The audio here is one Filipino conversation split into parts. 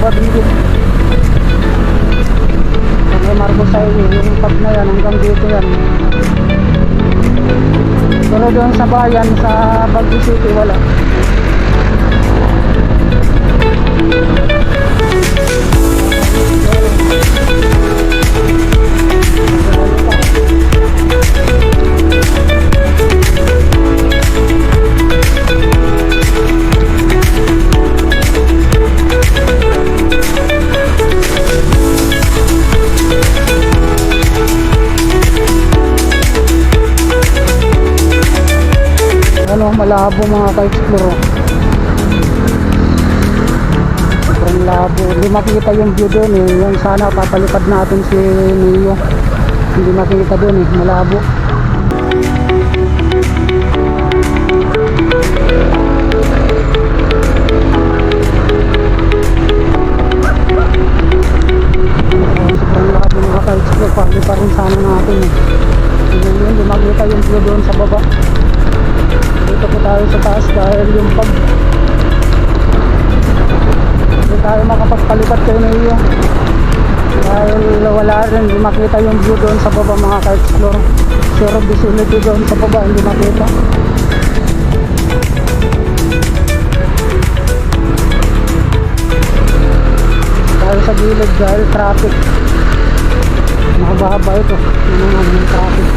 Babilig. Sa may Marcos Highway, yung pag na yan, hanggang dito yan. Pero doon sa bayan, sa Baguio City, wala. Ano, malabo mga ka-explore. Sobrang labo. Hindi makita yung view doon eh. Yung sana papalipad natin si Neo. Hindi makita doon eh. Malabo. Sobrang labo mga ka-explore. Pali pa rin sana natin eh. Hindi makita yung view doon sa baba. Dito po tayo sa taas dahil yung pag hindi tayo makapagpalipat kayo na iyo dahil wala rin hindi makita yung view doon sa baba mga ka-explore zero visibility doon sa baba hindi makita. Dahil sa gilid dahil traffic. Mahaba-haba ito. Yun traffic.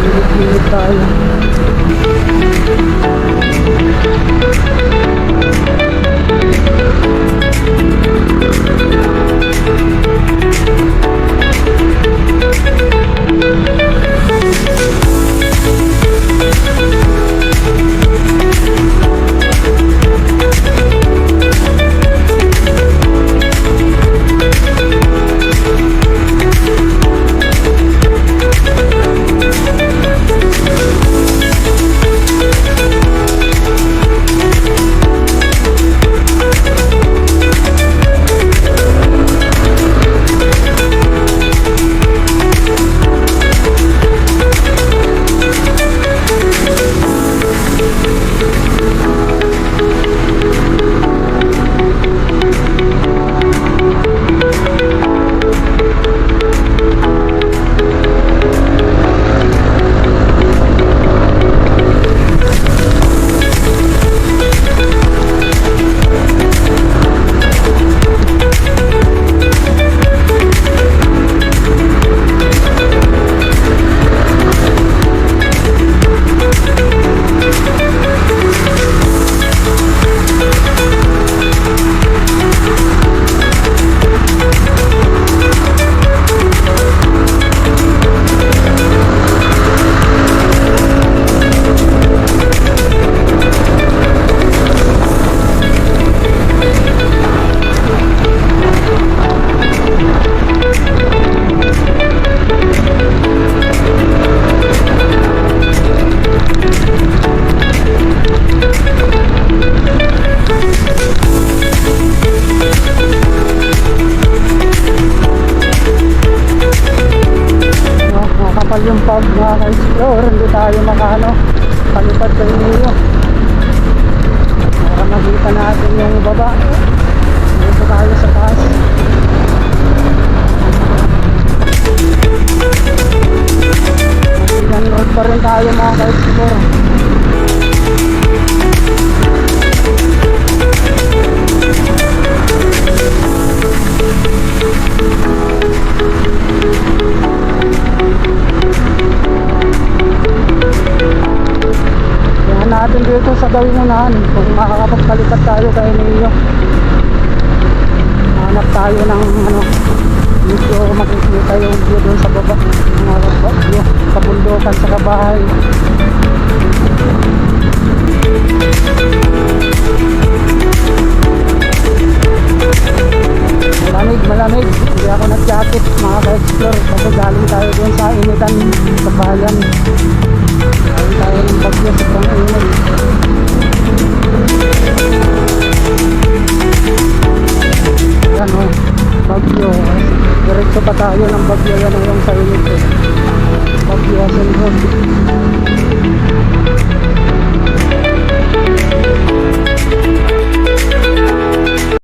Gilid-gilid tayo Thank you. Makapal yung pag mga ka-explore hindi tayo makano palipad sa inyo para makita natin yung baba dito sa Dawingunahan kung makakapagpalipat tayo kay Neo. Hanap tayo ng ano, medyo makikita yung view doon sa baba. Mga view, kabundukan sa kabahay. Malamig, malamig. Hindi ako nag-jacket mga ka-explore kasi galing tayo doon sa initan sa bayan. Galing tayo ng bagyo, sobrang init. Yan o, bagyo. Diretso pa tayo ng bagyo yan o yung sa init eh. Bagyo Road.